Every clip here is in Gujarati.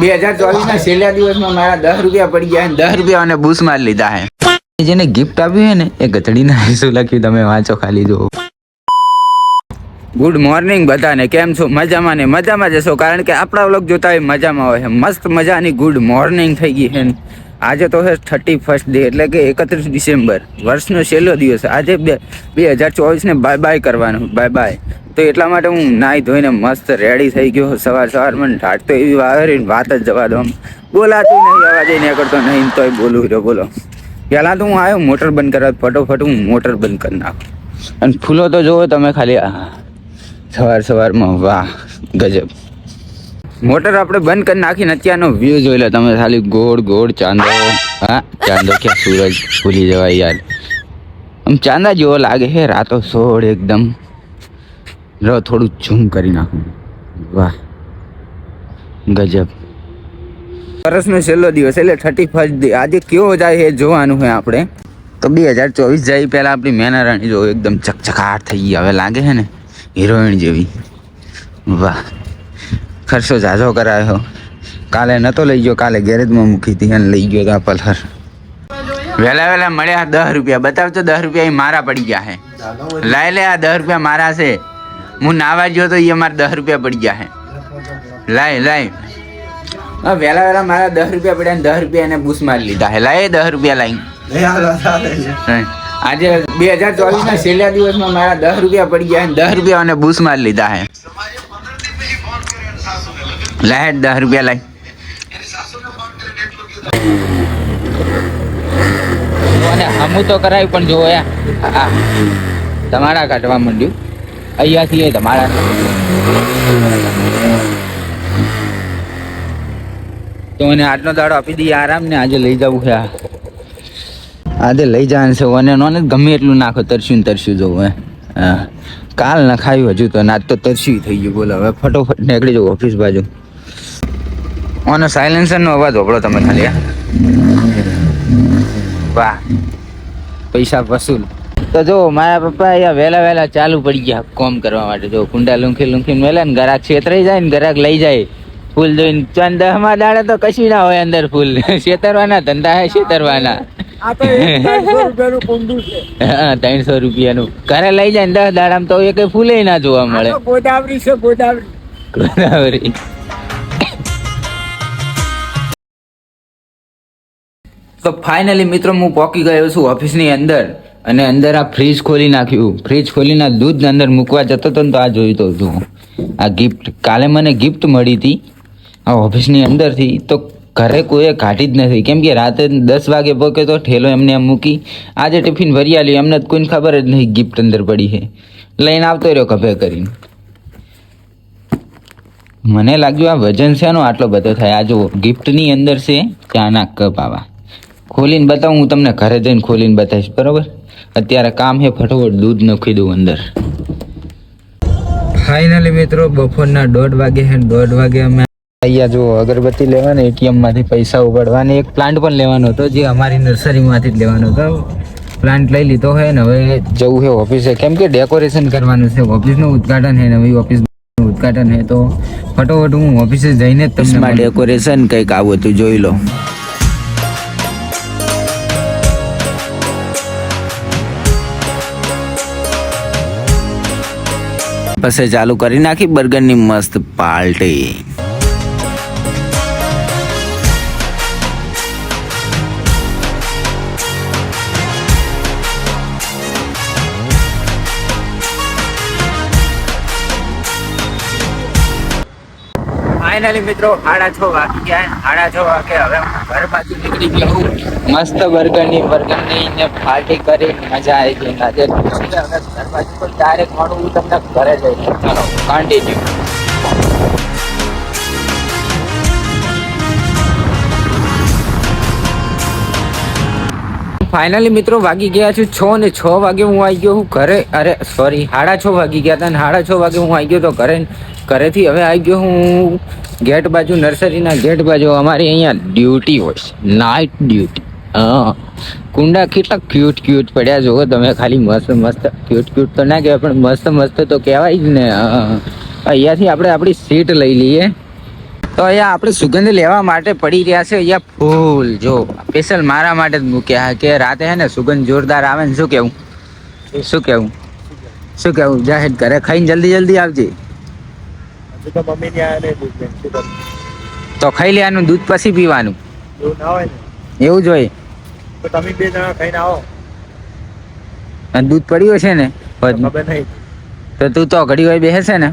બે હજાર ચોવીસ ના છેલ્લા દિવસમાં મારા દસ રૂપિયા પડી ગયા દસ રૂપિયા અને બુસ માર લીધા હે. જેને ગિફ્ટ આપ્યું હે ને, એ ગધડીના શું લખ્યું, તમે વાંચો ખાલી જો ગુડ મોર્નિંગ બધાને, કેમ છો? મજામાં ને? મજામાં જશો કારણ કે આપણા વ્લોગ જોતા હોય મજામાં હોય. મસ્ત મજાની ગુડ મોર્નિંગ થઈ ગઈ છે આજે તો છે થર્ટી ફર્સ્ટ ડે એટલે કે એકત્રીસ ડિસેમ્બર, વર્ષનો છેલ્લો દિવસ. આજે બે બે હજાર ચોવીસને બાય બાય કરવાનું બાય બાય તો એટલા માટે હું નાહી ધોઈને મસ્ત રેડી થઈ ગયો સવાર સવાર મને ઢાટ તો એવી વાવેરી વાત જ જવા દો. બોલાતું નહીં, અવાજ નહીં કરતો નહીં તોય બોલું રહ્યો, બોલો. પહેલાં તો હું આવ્યો, મોટર બંધ કરવા, ફટોફટ હું મોટર બંધ કરી નાખું. અને ફૂલો તો જુઓ તમે ખાલી. સવાર સવારમાં વાહ, ગજબ. મોટર આપણે બંધ કરી નાખીને અત્યારનો વ્યૂ જોઈ લો. તમે ખાલી ગોળ ગોળ ચાંદો. હા, ચાંદો ક્યાં સૂરજ ભૂલી જવાય યાર. આમ ચાંદા જેવો લાગે છે રાતો સોળ એકદમ. રો થોડું ઝૂમ કરી નાખું. વાહ. ગજબ. વર્ષનો છેલ્લો દિવસ એટલે થર્ટી ફર્સ્ટ આજે કેવો જાય એ જોવાનું હોય આપણે. તો બે હજાર ચોવીસ જાય પહેલાં આપણી મેના રાણી જો એકદમ ચકચકાટ થઈ ગઈ. હવે લાગે છે ને, હિરોઈન જેવી. વાહ. ખર્ચો ઝાઝો કરાયો. કાલે નહોતો લઈ ગયો, કાલે ગેરેજમાં મૂકી હતી અને લઈ ગયો હતા પલહર વહેલા વહેલા મળ્યા દસ રૂપિયા. બતાવજો દસ રૂપિયા મારા પડી ગયા હે. લાય લે આ દસ રૂપિયા મારા છે. હું નાવા ગયો તો એ મારા દસ રૂપિયા પડી ગયા હે. લાય લાય. વહેલા વહેલા મારા દસ રૂપિયા પડ્યા દસ રૂપિયા એને બૂસ મારી લીધા હે. લાય દસ રૂપિયા લાઈ આજે બે હજાર ચોવીસ ના છેલ્લા દિવસમાં મારા દસ રૂપિયા પડી ગયા દસ રૂપિયા અને મારી લીધા હે. લાય દસ રૂપિયા લાય. અને હમું તો કરાવી પણ જો આ, તમારા કાઢવા માંડ્યું. અહીંયાથી એ તમારા. તો મને આજનો દાડો આપી દઈએ, આરામ ને આજે લઈ જવું છે આજે લઈ જવાનું છે, અને નોને ગમે એટલું નાખો, તરસ્યું તરસ્યું જોવું હે. કાલ નખાયું હજુ તો નાચ તો તરસ્યું થઈ ગયું, બોલો. હવે ફટોફટ નીકળી જવું ઓફિસ બાજુ. ઓનો સાયલેન્સરનો અવાજ હોબળો તમે ખાલી વાહ. પૈસા વસૂલ. તો જો મારા પપ્પા અહીંયા વહેલા વહેલા ચાલુ પડી ગયા કોમ કરવા માટે. જો કુંડા લુંખી લુંખી મેલે ને ગરાક છેતરાઈ જાય ને ગરાક લઈ જાય. ફૂલ જોઈને ચંદ દહમાં દાડે તો કશું ના હોય અંદર ફૂલ. છેતરવાના ધંધા હે છેતરવાના. ત્રણસો રૂપિયાનું ઘરે લઈ જાય ને દસ દાડામાં તો એ કઈ ફૂલે ના જોવા મળે. ગોદાવરી છે ગોદાવરી. ગોદાવરી. તો ફાઇનલી મિત્રો હું પહોંચી ગયો છું ઓફિસની અંદર. અને અંદર આ ફ્રીજ ખોલી નાખ્યું. ફ્રીજ ખોલીને આ દૂધ અંદર મૂકવા જતો હતો ને તો આ જોયું હતું આ ગિફ્ટ કાલે મને ગિફ્ટ મળી હતી આ ઓફિસની અંદરથી. તો ઘરે કોઈએ કાઢી જ નથી. કેમ કે રાતે દસ વાગે પોકે તો ઠેલો એમને એમ મૂકી. આજે ટિફિન ભરી આલી એમને કોઈને ખબર જ નહીં ગિફ્ટ અંદર પડી છે. લઈને આવતો રહ્યો કભે કરીને. મને લાગ્યું આ વજન છે આટલો બધો થાય? આ જો ગિફ્ટની અંદર છે ચાના કપ આવા. ખોલીને બતાવું હું તમને ઘરે જઈને ખોલીને બતાવીશ બરોબર? અત્યારે કામ છે ફટોફટ દૂધ નાખી દઉં અંદર. ફાઇનલી મિત્રો બપોરના દોઢ વાગે છે દોઢ વાગે અમે અહીંયા જો અગરબત્તી લેવાની એટીએમમાંથી પૈસા ઉપાડવાની એક પ્લાન્ટ પણ લેવાનો હતો જે અમારી નર્સરીમાંથી જ લેવાનો હતો. પ્લાન્ટ લઈ લીધો હોય ને હવે જવું છે ઓફિસે કેમ કે ડેકોરેશન કરવાનું છે ઓફિસનું ઉદઘાટન છે નવી ઓફિસ ઉદઘાટન છે તો ફટોફટ હું ઓફિસે જઈને જ તમને ડેકોરેશન કંઈક આવું હતું જોઈ લો. પછી ચાલુ કરી નાખી બર્ગરની મસ્ત પાર્ટી ફાઇનલી મિત્રો સાડા છ વાગી ગયા સાડા છ વાગે હવે ઘર બાજુ નીકળી ગયો હું. મસ્ત બર્ગરની બર્ગરની ને પાર્ટી કરી મજા આવી ગઈ. આજે હવે ઘર બાજુ પણ ડાયરેક્ટ મળું હું તમને ઘરે જઈ ચાલો કન્ટિન્યુ ફાઇનલી મિત્રો વાગી ગયા છું છ ને છ વાગે હું આવી ગયો હું ઘરે. અરે સોરી સાડા છ વાગી ગયા હતા ને સાડા છ વાગે હું આવી ગયો તો ઘરે. ઘરેથી હવે આવી ગયો હું ગેટ બાજુ, નર્સરીના ગેટ બાજુ. અમારી અહીંયા ડ્યુટી હોય છે નાઇટ ડ્યુટી હા. કુંડા કેટલા ક્યુટ ક્યુટ પડ્યા જુઓ તમે, ખાલી મસ્ત મસ્ત ક્યુટ ક્યુટ તો ના કહેવાય, પણ મસ્ત મસ્ત તો કહેવાય જ ને. હા. અહીંયાથી આપણે આપણી સીટ લઈ લઈએ. તો અહીંયા આપણે સુગંધ લેવા માટે પડી રહ્યા છે. અહીંયા ફૂલ, જો. સ્પેશિયલ મારા માટે જ મૂક્યા કે રાતે હે ને સુગંધ જોરદાર આવે ને, શું કેવું શું કેવું શું કેવું જાહેર ઘરે ખાઈને જલ્દી જલ્દી આવજે. તો મમ્મી ની આયા નહીં દૂધ લઈને. શું કરું? તો ખાઈ લેવાનું દૂધ પછી પીવાનું. એવું ના હોય ને? એવું જ તો તમે બે જણા ખાઈને આવો. અને દૂધ પડ્યું છે ને તો ખબર નહીં. તો તું તો ઘડી વાર બેસે છે ને.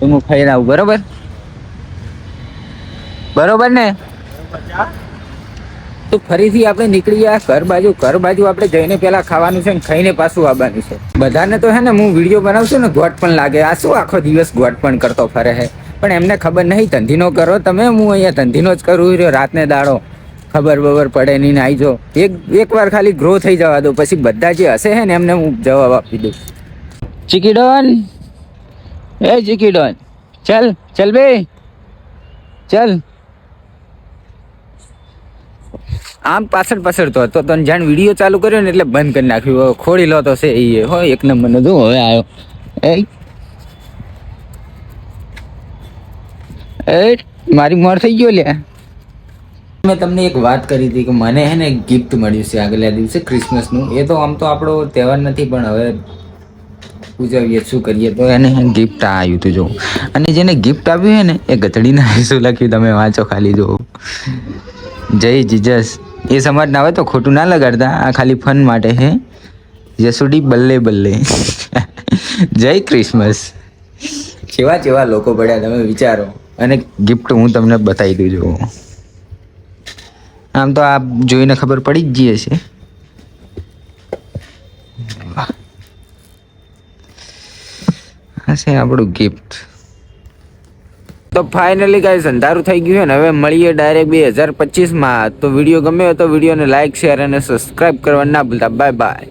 હું ખાઈને આવું બરોબર? બરોબર ને? તો ફરીથી આપણે નીકળી ગયા ઘર બાજુ. ઘર બાજુ આપણે જઈને પેલા ખાવાનું છે ને ખાઈને પાછું આવવાનું છે. બધાને તો હે ને હું વીડિયો બનાવશું ને ગોટ પણ લાગે. આ શું આખો દિવસ ગોટ પણ કરતો ફરે છે પણ એમને ખબર નહીં, ધંધીનો કરો તમે, હું અહીંયા ધંધીનો જ કરું રહ્યો, રાતને દાડો. ખબર બબર પડે નહીં આવી જો. એક એક વાર ખાલી ગ્રો થઈ જવા દો, પછી બધા જે હશે હે ને એમને હું જવાબ આપી દઉં. ચીકીડોન? એ ચીકીડોન. ચલ ચલ બે. ચલ. આમ પાછળ પાછળ તો હતો. તને જાણ વીડિયો ચાલુ કર્યો ને એટલે બંધ કરી નાખ્યું. ખોડી લો તો છે એ હો એક નંબર નો જો હવે આવ્યો એ મારી મોર થઈ ગયો લ્યા મેં તમને એક વાત કરી હતી કે મને હે ને ગિફ્ટ મળ્યું છે આગલા દિવસે ક્રિસમસનું એ તો આમ તો આપણો તહેવાર નથી, પણ હવે પૂજાવીએ શું કરીએ તો એને ગિફ્ટ આવ્યું હતું જો. અને જેને ગિફ્ટ આપ્યું હે ને એ ગધડીના શું લખ્યું તમે વાંચો ખાલી જો. જય જીજસ. એ સમાજ ના હોય તો ખોટું ના લગાડતા. આ ખાલી ફન માટે હે. જસુડી બલ્લે બલ્લે. જય ક્રિસમસ. કેવા કેવા લોકો પડ્યા તમે વિચારો. અને ગિફ્ટ હું તમને બતાવી દઉં જો આમ તો આપ જોઈને ખબર પડી જ જઈએ છે. આ છે આપણું ગિફ્ટ તો ફાઇનલી ગાઈઝ અંધારું થઈ ગયું છે ને, હવે મળીએ ડાયરેક્ટ બે હજાર પચીસમાં. તો વીડિયો ગમ્યો તો વિડીયોને લાઇક શેર અને સબસ્ક્રાઇબ કરવા ના ભૂલતા. Bye bye